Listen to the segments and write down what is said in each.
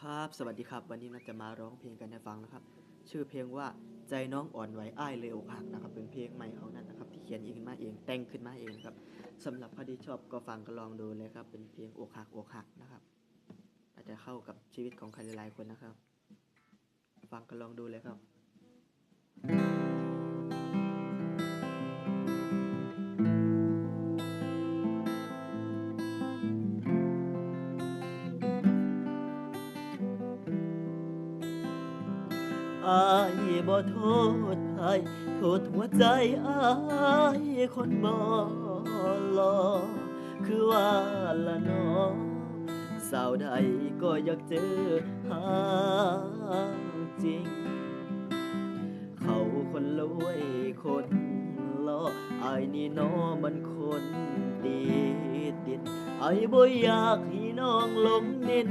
ครับ สวัสดีครับ วันนี้เราจะมาร้องเพลงกันให้ฟังนะครับ ชื่อเพลงว่าใจน้องอ่อนไหวอ้ายเลยอกหักนะครับ เป็นเพลงใหม่เอานั่นนะครับ ที่เขียนเองขึ้นมาเองแต่งขึ้นมาเองครับสำหรับใครที่ชอบก็ฟังก็ลองดูเลยครับ เป็นเพลงอกหักอกหักนะครับ อาจจะเข้ากับชีวิตของใครหลายๆคนนะครับ ฟังก็ลองดูเลยครับ อายบ่โทษใครโทษหัวใจอายคนบ่หลอคือว่าละเนอสาวใดก็อยากเจอหาจริง เขาคนรวยคนหล่ออายนี่น้อมันคนดีดินอายบ่อยากให้น้องลงดิน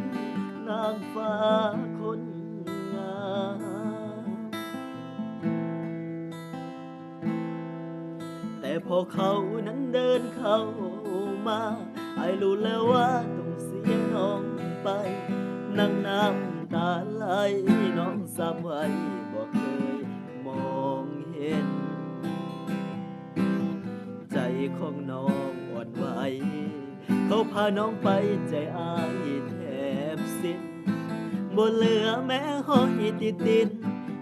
นางฟ้า พอเขานั้นเดินเข้ามาไอรู้แล้วว่าต้องเสียน้องไป นั่งน้ำตาไหลน้องสามไว้บอกเคยมองเห็น ใจของน้องอ่อนไหวเขาพาน้องไปใจอายแทบสิ้นบ่เหลือแม้ห้อยติดดิน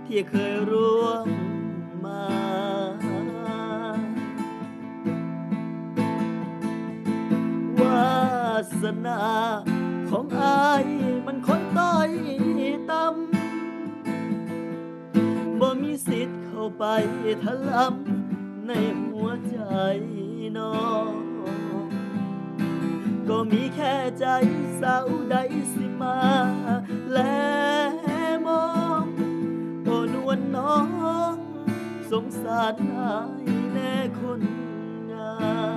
ที่เคยร่วมมา สนาของอายมันคนต้อยต่ำบ่มีสิทธิ์เข้าไปถลำในหัวใจน้องก็มีแค่ใจสาวใดสิมา และมองโอนวลน้อง สงสารอายแน่คนงาม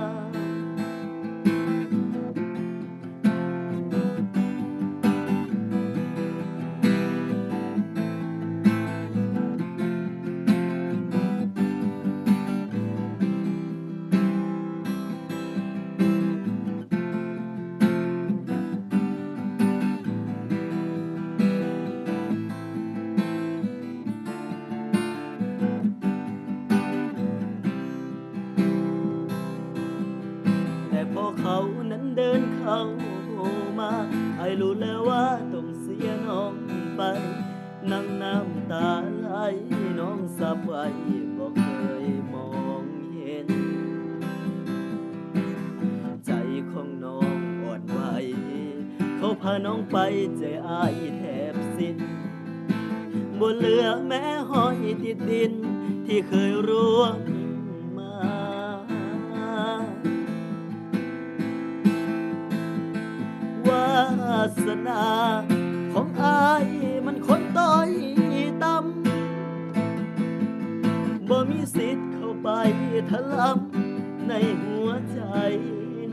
เขานั้นเดินเข้ามาไอ้รู้แล้วว่าต้องเสียน้องไปนั่งน้ำตาไหลน้องสับไว้บอกเคยมองเห็น ใจของน้องอ่อนไหวเขาพาน้องไปใจอายแทบสิ้นบนเหลือแม้ห้อยติดดิน ที่เคยร่วม สนาของอายมันคนต้อยต่ำบ่มีสิทธิ์เข้าไปถลำในหัวใจ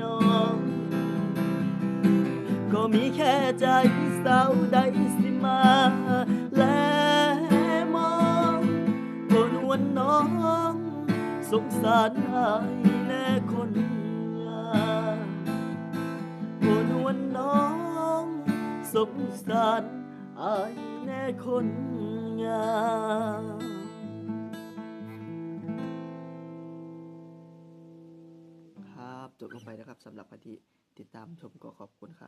น้อง ก็มีแค่ใจสาวใดสิมา และมองบนวันน้อง สงสารอายแน่คน สงสารอายแน่คนงามครับจบลงไปนะครับสำหรับพันที่ติดตามชมก็ขอบคุณครับ